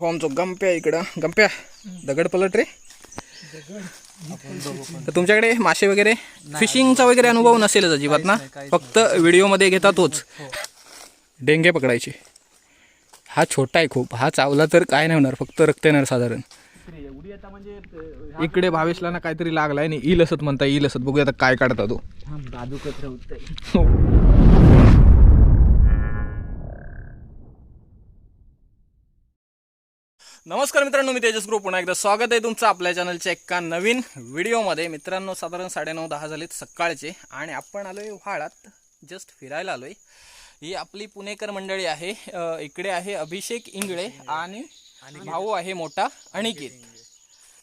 हो आमचं गंप्या इकडं गंप्या दगड पलट रे तर तुमच्याकडे मासे वगैरे फिशिंगचा वगैरे अनुभव नसेलच अजिबात ना? फक्त व्हिडिओमध्ये घेता तोच. डेंगे पकडायचे. हा छोटा आहे खूप. हा चावला तर काय नाही होणार फक्त रक्त येणार साधारण. इकडे भावेशला ना काहीतरी लागलाय आणि इल असत म्हणता येईल असत बघूया आता काय काढता तो. दादू कचरा नमस्कार मित्रांनो मी तेजस ग्रुप. पुन्हा एकदा स्वागत आहे तुमचं आपल्या चॅनलच्या एका नवीन व्हिडिओमध्ये. मित्रांनो साधारण साडेनऊ दहा झालेत सकाळचे आणि आपण आलोय व्हाळात जस्ट फिरायला आलोय. ही आपली पुणेकर मंडळी आहे. इकडे आहे अभिषेक इंगळे आणि भाऊ आहे मोठा अनिकेत.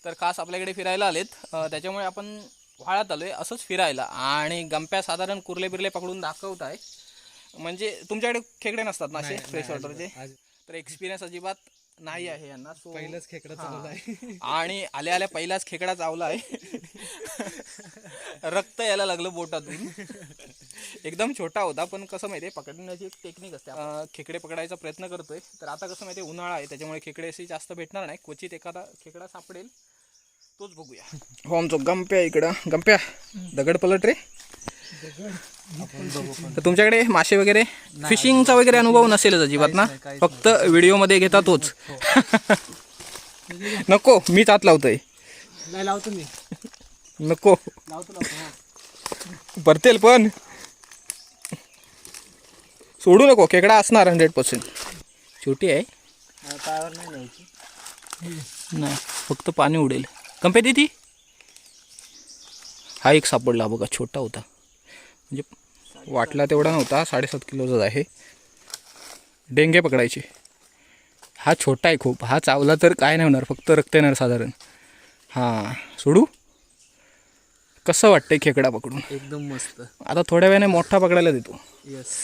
तर खास आपल्याकडे फिरायला आलेत. त्याच्यामुळे आपण व्हाळात आलोय असंच फिरायला. आणि गंप्या साधारण कुर्ले बिर्ले पकडून दाखवत आहे. म्हणजे तुमच्याकडे खेकडे नसतात ना असे? फ्रेश वॉटरचे तर एक्सपिरियन्स अजिबात नाही आहे यांना. सो पहिलाच खेकडा चालवलाय आणि आल्या आल्या पहिलाच खेकडा चावला आहे. रक्त यायला लागलं बोटातून. एकदम छोटा होता पण कसं माहितीये पकडण्याची एक टेक्निक असते. खेकडे पकडायचा प्रयत्न करतोय. तर आता कसं माहितीये उन्हाळा आहे त्याच्यामुळे खेकडे असे जास्त भेटणार नाही. क्वचित एखादा खेकडा सापडेल तोच बघूया. हो आमचं गंप्या इकडं. गंप्या दगड पलट रे. तर तुमच्याकडे मासे वगैरे फिशिंगचा वगैरे अनुभव नसेलच अजिबात ना? फक्त व्हिडिओमध्ये घेता तोच. नको मीच आत लावतोय. नाही लावतो मी. नको. परतेल पण. सोडू नको खेकडा असणार हंड्रेड पर्सेंट छोटी आहे. नाही फक्त पाणी उडेल. कंपे ती? हा एक सापडला बघा छोटा होता. म्हणजे वाटला तेवढा नव्हता साडेसात किलोचाच आहे. डेंगे पकडायचे. हा छोटा आहे खूप. हा चावला तर काय नाही होणार फक्त रक्त येणार साधारण. हां सोडू? कसं वाटतंय खेकडा पकडून? एकदम मस्त. आता थोड्या वेळाने मोठा पकडायला देतो. येस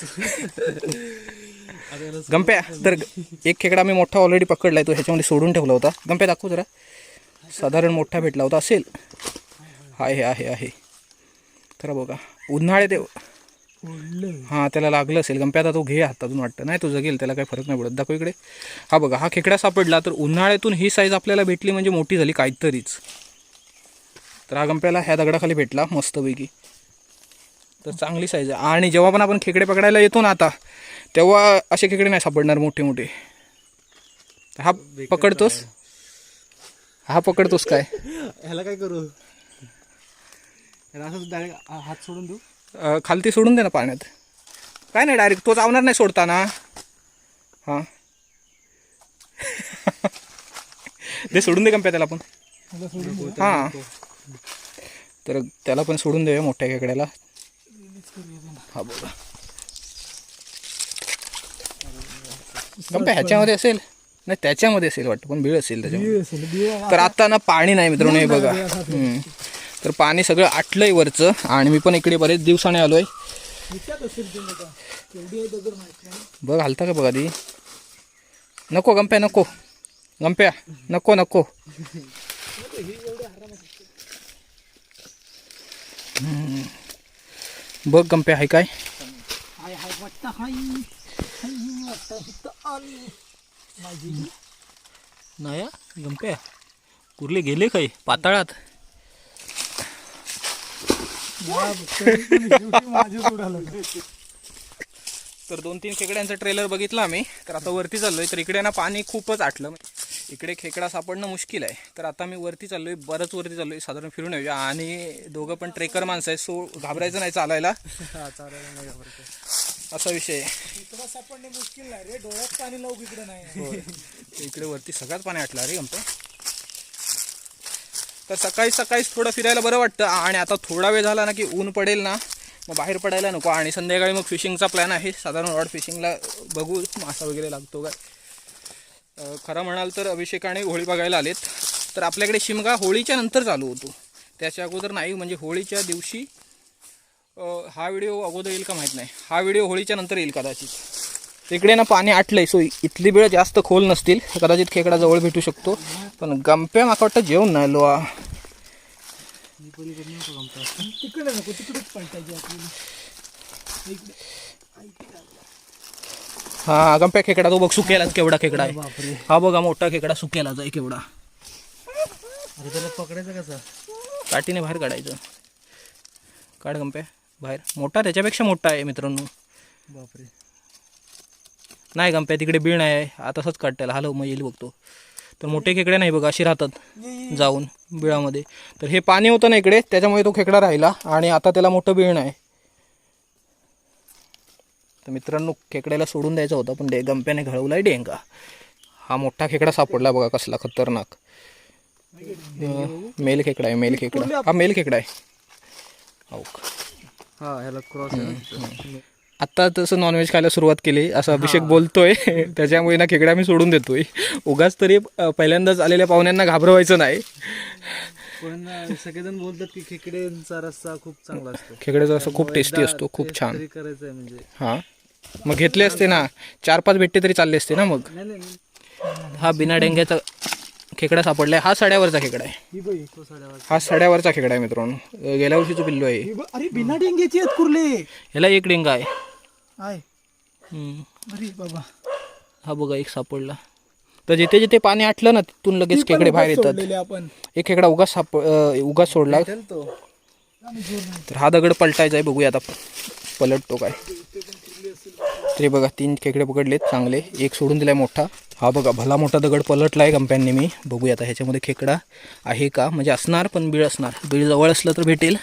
गंप्या तर एक खेकडा मी मोठा ऑलरेडी पकडलाय तो ह्याच्यामध्ये सोडून ठेवला होता. गंप्या दाखव जरा. साधारण मोठा भेटला होता असेल. आहे आहे आहे तर बघा उन्हाळे ते हां त्याला लागलं असेल. गंप्या आता तो घे हातातून वाटतं. नाही तो जगेल त्याला काही फरक नाही पडत. दाखव इकडे. हा बघा हा खेकडा सापडला तर उन्हाळ्यातून ही साईज आपल्याला भेटली म्हणजे मोठी झाली काहीतरीच. तर हा गंप्याला ह्या दगडाखाली भेटला मस्तपैकी. तर चांगली साईज आहे. आणि जेव्हा पण आपण खेकडे पकडायला येतो ना आता तेव्हा असे खेकडे नाही सापडणार मोठे मोठे. हा पकडतोस? हा पकडतोस काय? ह्याला काय करू? डायरेक्ट हात सोडून देऊ? अं, खालती सोडून दे ना पाण्यात. काय नाही डायरेक्ट तो चावणार नाही सोडताना. हां. दे सोडून दे कंप्या त्याला पण. हां. तर त्याला पण सोडून देऊया मोठ्या खेकड्याला. हा बघा. कंप्या ह्याच्यामध्ये असेल? नाही त्याच्यामध्ये असेल वाटतं पण बीळ असेल त्याच्यामध्ये. तर आता ना पाणी नाही मित्रांनो हे बघा. हम्म. तर पाणी सगळं आटलंय वरचं आणि मी पण इकडे बरेच दिवसाने आलोय. बघ हलता का बघा ती नको गंप्या नको. गंप्या नको नको. बघ गंप्या आहे काय? नाही गंप्या कुर्ले गेले काय? पाताळात? तर दोन तीन खेकड्यांचा ट्रेलर बघितला आम्ही. तर आता वरती चाललोय. तर इकडे ना पाणी खूपच आटलं. इकडे खेकडा सापडणं मुश्किल आहे. तर आता मी वरती चाललोय. बरंच वरती चाललोय. साधारण फिरून येऊया. आणि दोघं पण ट्रेकर माणसं आहेत. सो घाबरायचं नाही चालायला. असा विषय आहे. सापडणे मुश्किल नाही रे. डोळ्यात पाणी लावू इकडे नाही. इकडे वरती सगळ्यात पाणी आटलं रे गमतं तर सकाळी सकाळीच थोडं फिरायला बरं वाटतं. आणि आता थोडा वेळ झाला ना की ऊन पडेल ना मग बाहेर पडायला नको. आणि संध्याकाळी मग फिशिंगचा प्लॅन आहे. साधारण रॉड फिशिंगला बघू. मासा वगैरे लागतो काय खरं म्हणाल तर अभिषेकाने होळी बघायला आलेत. तर आपल्याकडे शिमगा होळीच्या नंतर चालू होतो. त्याच्या अगोदर नाही म्हणजे होळीच्या दिवशी हा व्हिडिओ अगोदर येईल का माहीत नाही. हा व्हिडिओ होळीच्या नंतर येईल कदाचित. इकडे ना पाणी आटलंय. सो इथली वेळ जास्त खोल नसतील. कदाचित खेकडा जवळ भेटू शकतो. पण गंप्या माका वाटतं जेवण नाही लो तिकडे नको तिकडेच पलटायची आपल्याला इकडे हा गंप्या खेकडा तो बघ सुकेलाच केवढा खेकडा आहे. बापरे हा बघा मोठा खेकडा सुकेलाच आहे केवढा. अरे त्याला पकडायचं कसं? काठीने बाहेर काढायचं. काढ गंप्या बाहेर. मोठा त्याच्यापेक्षा मोठा आहे मित्रांनो. बापरे. नाही गंप्या तिकडे बीण आहे. आता तसंच काढतायला. हलव मग येईल बघतो तर मोठे खेकडे नाही बघा अशी राहतात जाऊन बिळामध्ये. तर हे पाणी होतं ना इकडे त्याच्यामुळे तो खेकडा राहिला आणि आता त्याला मोठं बीण आहे. तर मित्रांनो खेकड्याला सोडून द्यायचा होता पण डे गंप्याने घळवलाय डेंगा. हा मोठा खेकडा सापडला बघा कसला खतरनाक. मेल खेकडा आहे मेल खेकडा. हा मेल खेकडा आहे. हो. हा ह्याला क्रॉस आत्ता तसं नॉनव्हेज खायला सुरुवात केली. असं अभिषेक बोलतोय. त्याच्यामुळे ना खेकडा मी सोडून देतोय. उगाच तरी पहिल्यांदाच आलेल्या पाहुण्यांना घाबरवायचं नाही. पण सगळेजण बोलतात की खेकड्यांचा रस्सा खूप चांगला असतो. खेकड्याचा असं खूप टेस्टी असतो खूप छान. करायचं आहे म्हणजे. हां. मग घेतले असते ना चार पाच भेटते तरी चालले असते ना मग. हा बिना डेंग्याचा खेकडा सापडलाय. हा सड्यावरचा खेकडा आहे. ही हा सड्यावरचा खेकडा आहे मित्रांनो. गेल्या वर्षीचं पिल्लू आहे. अरे बिना डेंग्याची आहेत कुर्ले. ह्याला एक डेंगा आहे. आहे हम्म. बाबा. हा बघा एक सापडला. तर जिथे जिथे पाणी आटलं ना तिथून लगेच खेकडे बाहेर येतात. सोडलेले आपण. एक खेकडा उगाच साप अं, उगाच सोडला. तो. तर हा दगड पलटायचा आहे बघूया आता पलटतो काय. तरी बघा तीन खेकडे पकडलेत चांगले. एक सोडून दिलाय मोठा. हा बघा भला मोठा दगड पलटलाय कंप्यांनी मी. बघूया आता ह्याच्यामध्ये खेकडा आहे का? म्हणजे असणार पण बीळ असणार. बीळ जवळ असलं तर भेटेल.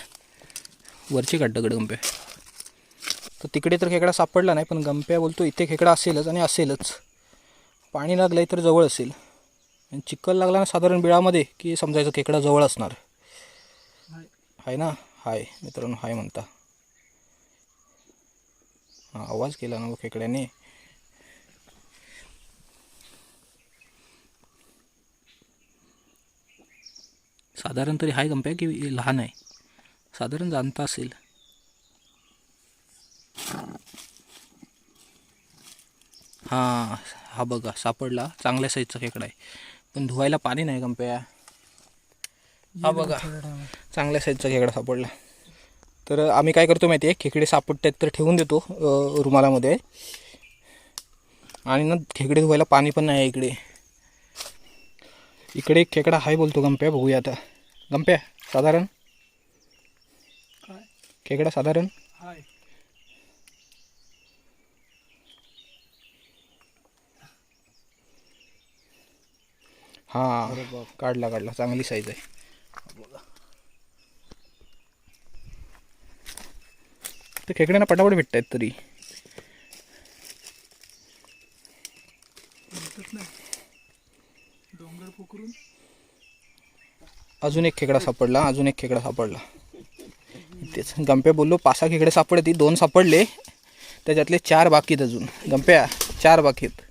वरची काढ दगड गंप्या तर तिकडे तर खेकडा सापडला नाही पण गंप्या बोलतो इथे खेकडा असेलच आणि असेलच. पाणी लागलंय तर जवळ असेल. आणि चिखल लागला ना साधारण बिळामध्ये की समजायचं खेकडा जवळ असणार. हाय आहे ना? हाय. मित्रांनो हाय म्हणता. हां आवाज केला ना खेकड्याने. साधारण तरी हाय गंप्या की लहान आहे? साधारण जाणता असेल. हां हा बघा सापडला. चांगल्या साईजचा खेकडा आहे. पण धुवायला पाणी नाही गंप्या हा बघा चांगल्या साईजचा खेकडा सापडला. तर आम्ही काय करतो माहिती आहे खेकडे सापडतात तर ठेवून देतो रुमालामध्ये. आणि ना खेकडे धुवायला पाणी पण नाही आहे इकडे. इकडे एक खेकडा हाय बोलतो गंप्या बघूया आता. गंप्या साधारण? खेकडा साधारण? हाय. हां. काढला काढला. चांगली साईज आहे. तर खेकड्यांना पटापट भेटत आहेत तरी डोंगर पोखरून. अजून एक खेकडा सापडला. अजून एक खेकडा सापडला. तेच. गंप्या बोललो पाच सहा खेकडे सापडते दोन सापडले. त्याच्यातले चार बाकीत अजून. गंप्या चार बाकीत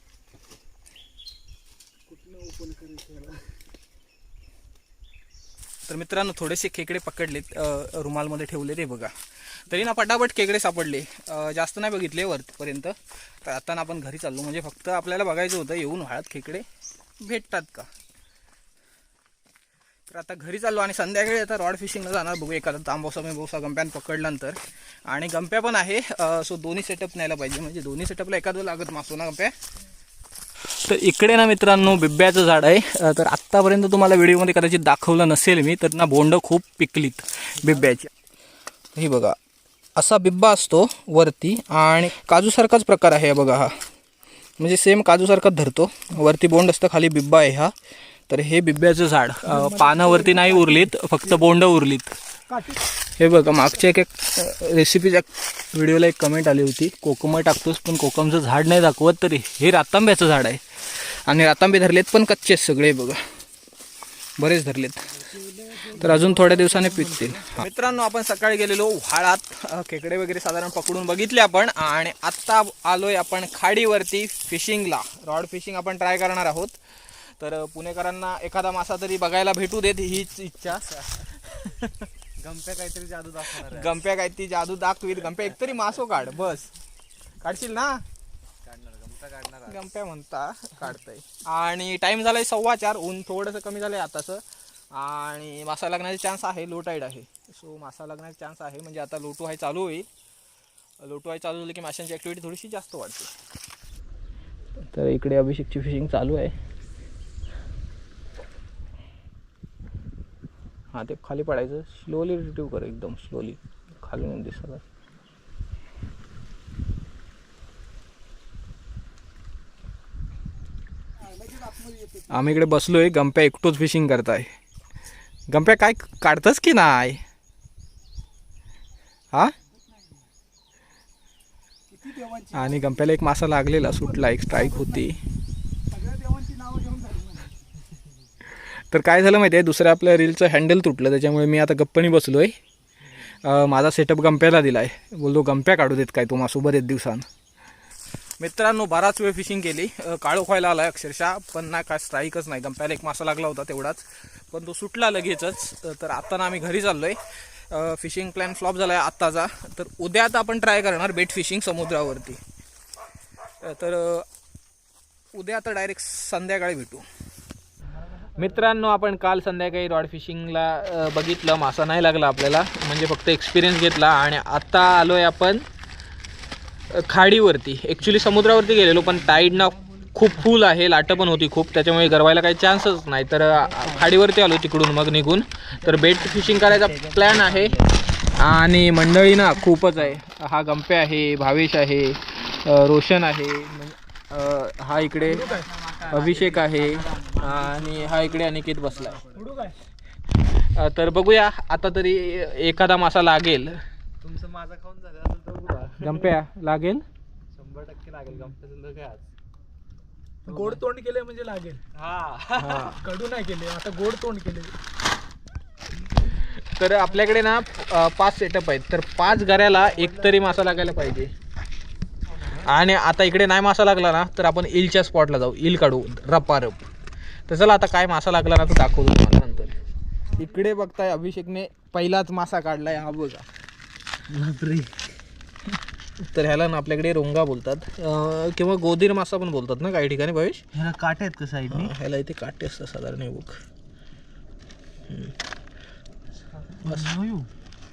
तर मित्रांनो थोडेसे खेकडे पकडलेत. रुमालमध्ये ठेवले ते बघा. तरी ना पटापट खेकडे सापडले. जास्त नाही बघितले वरपर्यंत. तर आता ना आपण घरी चाललो. म्हणजे फक्त आपल्याला बघायचं होतं येऊन हळद खेकडे भेटतात का? तर आता घरी चाललो आणि संध्याकाळी आता रॉड फिशिंगला जाणार बघू. एखादा तांबोसा बोसा गंप्यान पकडल्यानंतर. आणि गंप्या पण आहे. सो दोन्ही सेटअप न्यायला पाहिजे. म्हणजे दोन्ही सेटअपला एखादं लागत मासो ना गंप्या? तर इकडे ना मित्रांनो बिब्याचं झाड आहे. तर आत्तापर्यंत तुम्हाला व्हिडिओमध्ये कदाचित दाखवलं नसेल मी तर ना बोंड खूप पिकलीत बिब्याची. हे बघा असा बिब्बा असतो वरती आणि काजूसारखाच प्रकार आहे बघा हा. म्हणजे सेम काजूसारखाच धरतो. वरती बोंड असतं खाली बिब्बा आहे हा. तर हे बिब्याचं झाड. पानावरती नाही उरलीत फक्त बोंड उरलीत. हे बघा मागच्या एक एक रेसिपीच्या व्हिडिओला एक कमेंट आली होती. कोकम टाकतोस पण कोकमचं झाड नाही दाखवत तरी हे रातांब्याचं झाड आहे. आणि रातांबे धरलेत पण कच्चेच सगळे बघा. बरेच धरलेत. तर अजून थोड्या दिवसाने पिकतील. मित्रांनो आपण सकाळी गेलेलो व्हाळात खेकडे वगैरे साधारण पकडून बघितले आपण. आणि आत्ता आलोय आपण खाडीवरती फिशिंगला. रॉड फिशिंग आपण ट्राय करणार आहोत. तर पुणेकरांना एखादा मासा तरी बघायला भेटू देत हीच इच्छा. गमप्या काहीतरी जादू दाखवणार आहे. गंप्या काय ती जादू दाखवीत. गंप्या एकतरी मासो काढ. बस. काढशील ना? गंप्या म्हणता. काढतंय. आणि टाइम झालाय सव्वा चार. ऊन थोडंसं कमी झालंय आताचं. आणि मासा लागण्याचे चान्स आहे लो टाईड आहे. सो मासा लागण्याचे चान्स आहे. म्हणजे आता लोटू हाय चालू होईल. लोटू हाय चालू झालं की माशांची ॲक्टिव्हिटी थोडीशी जास्त वाढते. तर इकडे अभिषेकची फिशिंग चालू आहे. हां ते खाली पडायचं. स्लोली रिट्रीव कर एकदम स्लोली खाली नाही दिसत आम्ही इकडे बसलो आहे गंप्या एकटोच फिशिंग करताय. गंप्या काय काढतस की नाही? हा? आणि गंप्याला एक मासा लागलेला सुटला एक स्ट्राईक होती. तर काय झालं माहिती आहे दुसऱ्या आपल्या रीलचं हँडल तुटलं त्याच्यामुळे मी आता गप्पणी बसलो आहे माझा सेटअप गंप्याला दिला आहे बोलतो गंप्या काढू देत काय? तुम्हा मासोबत एक दिवसान. मित्रांनो बराच वेळ फिशिंग केली. अ, व्हायला आला अक्षरशः पण ना काय स्ट्राईकच नाही. गंप्याला एक मासा लागला होता तेवढाच. पण तो सुटला लगेचच. तर आता ना आम्ही घरी चाललो आहे फिशिंग प्लॅन फ्लॉप झाला आहे आत्ताचा. तर उद्या आता आपण ट्राय करणार बेट फिशिंग समुद्रावरती. तर उद्या आता डायरेक्ट संध्याकाळी भेटू. मित्रांनो आपण काल संध्याकाळी रॉड फिशिंगला बघितलं. मासा नाही लागला आपल्याला. म्हणजे फक्त एक्सपिरियन्स घेतला. आणि आत्ता आलो आहे आपण खाडीवरती. ॲक्च्युली समुद्रावरती गेलेलो पण टाईड ना खूप फुल आहे लाटं पण होती खूप. त्याच्यामुळे गरवायला काही चान्सच नाही. तर खाडीवरती आलो तिकडून मग निघून. तर बेट फिशिंग करायचा प्लॅन आहे. आणि मंडळी ना खूपच आहे. हा गंपे आहे भावेश आहे रोशन आहे. हा इकडे अभिषेक आहे. आणि हा इकडे अनिकेत बसला आहे काय तर बघूया आता तरी एखादा मासा लागेल. तुमचं माझा खाऊन झालं असेल तर बघा गंप्या लागेल? शंभर टक्के लागेल काय आज. गोड तोंड केले म्हणजे लागेल. हा. हा. कडू नाही केले आता गोड तोंड केले. तर आपल्याकडे ना अ, पाच सेटअप आहेत. तर पाच गऱ्याला एक तरी मासा लागायला पाहिजे. आणि आता इकडे नाही मासा लागला ना तर आपण इलच्या स्पॉटला जाऊ. इल काढू रपारप तर चला आता काय मासा लागला ना तर दाखवतो तुम्हाला नंतर. इकडे बघताय अभिषेकने पहिलाच मासा काढलाय हा बघा. बापरे. तर ह्याला ना आपल्याकडे रोंगा बोलतात. किंवा गोदीर मासा पण बोलतात ना काही ठिकाणी भवेश? ह्याला काटे आहेत का साईडने ह्याला इथे काटे असतात साधारण हे बघ.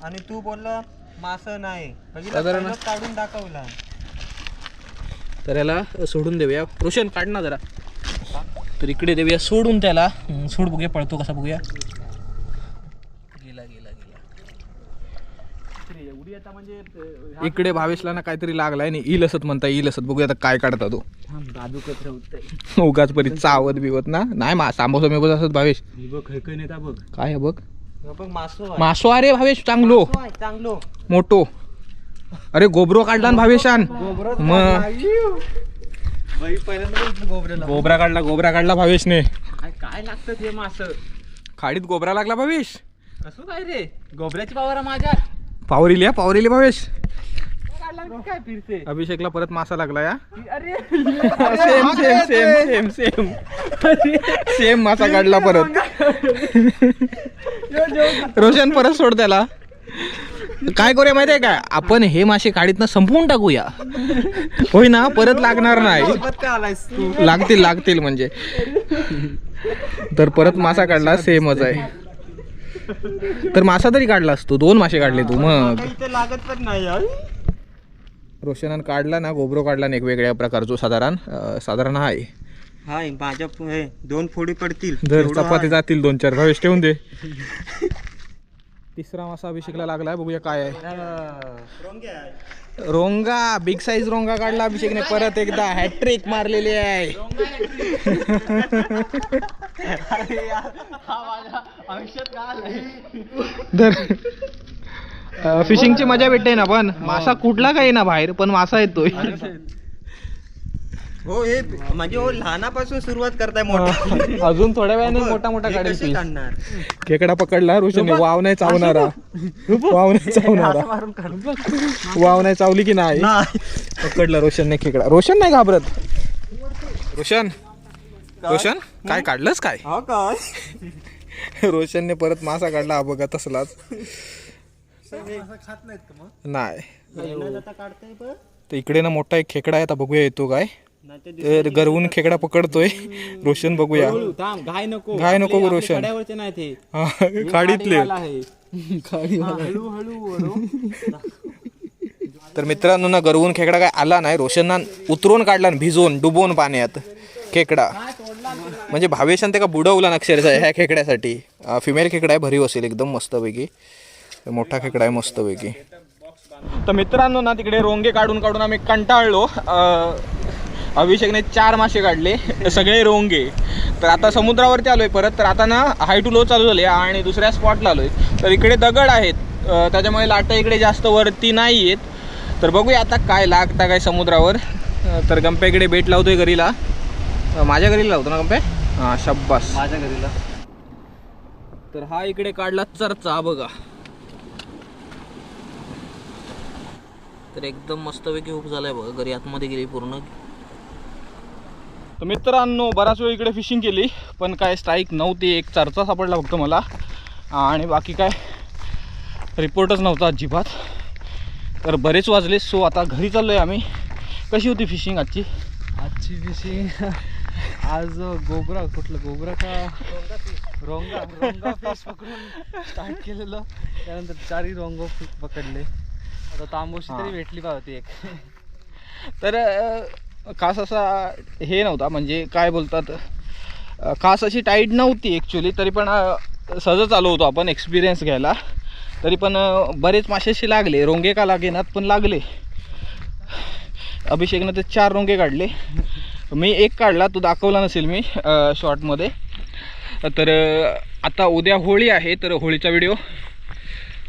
आणि तू बोलला मास नाही. साधारण- पहिलंच काढून दाखवला. तर याला सोडून देऊया. रोशन काढ ना जरा. तर इकडे देऊया. सोडून त्याला. सोड बघूया पळतो कसा बघूया गेला गेला गेला एवढी आता म्हणजे इकडे भावेशला ना काहीतरी लागलाय नाही इल असत म्हणता येईल असत बघूया आता काय काढता तो. कचरा होतंय उगाच परी चावत बिवत ना. नाही मा सांबोसा मेबोस असत भावेश. बघ बघ. काय बघ? मासो अरे भावेश चांगलो. चांगलो. मोठो. अरे गोबरो काढला ना भावेशान. मग गोबरा काढला गोबरा काढला भावेशने. काय काय लागतं ते मास? खाडीत गोबरा लागला भावेश. कसं काय रे? गोबऱ्याची पावर माझ्या. पावरिली हा पावरिली भावेश. काय फिरते? अभिषेकला परत मासा लागला या. अरे. Same same same same same same मासा काढला परत. रोशन परत सोड त्याला. काय करूया माहितीये का? आपण हे मासे काढीत संपवून टाकूया. होय ना परत लागणार नाही. लागतील लागतील म्हणजे. तर परत मासा काढला सेमच आहे. तर मासा तरी काढला असतो. दोन मासे काढले तू मग. इथे लागत पण नाही रोशनान काढला ना गोबरो काढला ना एक वेगळ्या प्रकारचो साधारण. अं, साधारण आहे हाय माझ्या हे, दोन फोडी पडतील. एवढं चपाती. जातील दोन चार भावेश ठेवून दे. तिसरा मासा अभिषेकला लागलाय बघूया काय आहे. रोंगा बिग साईज रोंगा काढला अभिषेकने. परत एकदा हॅट्रिक मारलेली आहे. तर फिशिंगची मजा भेटते ना पण मासा कुठला काही ना बाहेर पण मासा येतोय. हो हे म्हणजे हो लहानापासून सुरुवात करताय मोठा. अजून थोड्या वेळाने मोठा मोठा हे काढेल. काढणार? खेकडा पकडला रोशनने वाव नाही चावणारा. वाव नाही चावणारा. मारून काढ. वाव नाही चावली की नाही? पकडलं रोशनने खेकडा रोशन नाही घाबरत. रोशन रोशन काय काढलंस काय? हा काय? रोशनने परत मासा काढला खात नाहीत का मग? नाही. आता काढताय पण. तर इकडे ना मोठा एक खेकडा आहे आता बघूया येतो काय. तर गरवून खेकडा पकडतोय. रोशन बघूया. घाय नको. घाय नको रोशन. हा, खाडीतले. तर मित्रांनो ना गरवून खेकडा काय आला नाही. रोशनना उतरून काढला भिजवून डुबवून पाण्यात. खेकडा. म्हणजे भावेशान त्याला बुडवला ना अक्षरशः ह्या खेकड्यासाठी. फिमेल खेकडा आहे भरीव असेल एकदम मस्तपैकी. मोठा खेकडा आहे मस्तपैकी. तर मित्रांनो ना तिकडे रोंगे काढून काढून आम्ही कंटाळलो. अभिषेकने चार मासे काढले सगळे रोंगे. तर आता समुद्रावरती आलोय परत तर आता ना हाय टू लो चालू झाले आणि दुसऱ्या स्पॉटला आलोय. तर इकडे दगड आहेत त्याच्यामुळे लाटा इकडे जास्त वरती नाही आहेत तर बघूया आता काय लागता काय समुद्रावर. तर गंप्या इकडे बेट लावतोय घरीला. माझ्या घरीला लावतो ना गंप्या हां शब्बास. माझ्या घरीला. तर हा इकडे काढला चर्चा बघा. तर एकदम मस्तपैकी हुक झालाय बघा घरी आतमध्ये गेली पूर्ण. तर मित्रांनो बराच वेळ इकडे फिशिंग केली पण काय स्ट्राईक नव्हती एक चर्चा सापडला फक्त मला. आणि बाकी काय? रिपोर्टच नव्हता अजिबात. तर बरेच वाजले सो आता घरी चाललोय आम्ही. कशी होती फिशिंग आजची? आजची फिशिंग आज गोबरा कुठलं गोबरा का? रोंगा रोंगा फिश पकडून स्टार्ट केलेलं. त्यानंतर चारही रोंगो पकडले. आता तांबोशी. तरी भेटली पाहिजे एक. तर खास असा हे नव्हता म्हणजे काय बोलतात खास अशी टाईट नव्हती ॲक्च्युली तरी पण सहजच आलो होतो आपण एक्सपिरियन्स घ्यायला. तरी पण बरेच माशाशी लागले. रोंगे का लागेनात पण लागले. अभिषेकनं ते चार रोंगे काढले. मी एक काढला तो दाखवला नसेल मी शॉर्टमध्ये तर आता उद्या होळी आहे तर होळीचा व्हिडिओ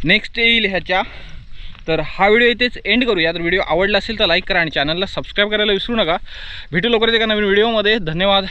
नेक्स्ट येईल ह्याच्या. तर हा व्हिडिओ इथेच एंड करूया. तर व्हिडिओ आवडला असेल तर लाईक करा आणि चॅनलला सबस्क्राईब करायला विसरू नका. भेटू लवकरच एका नवीन व्हिडिओमध्ये धन्यवाद.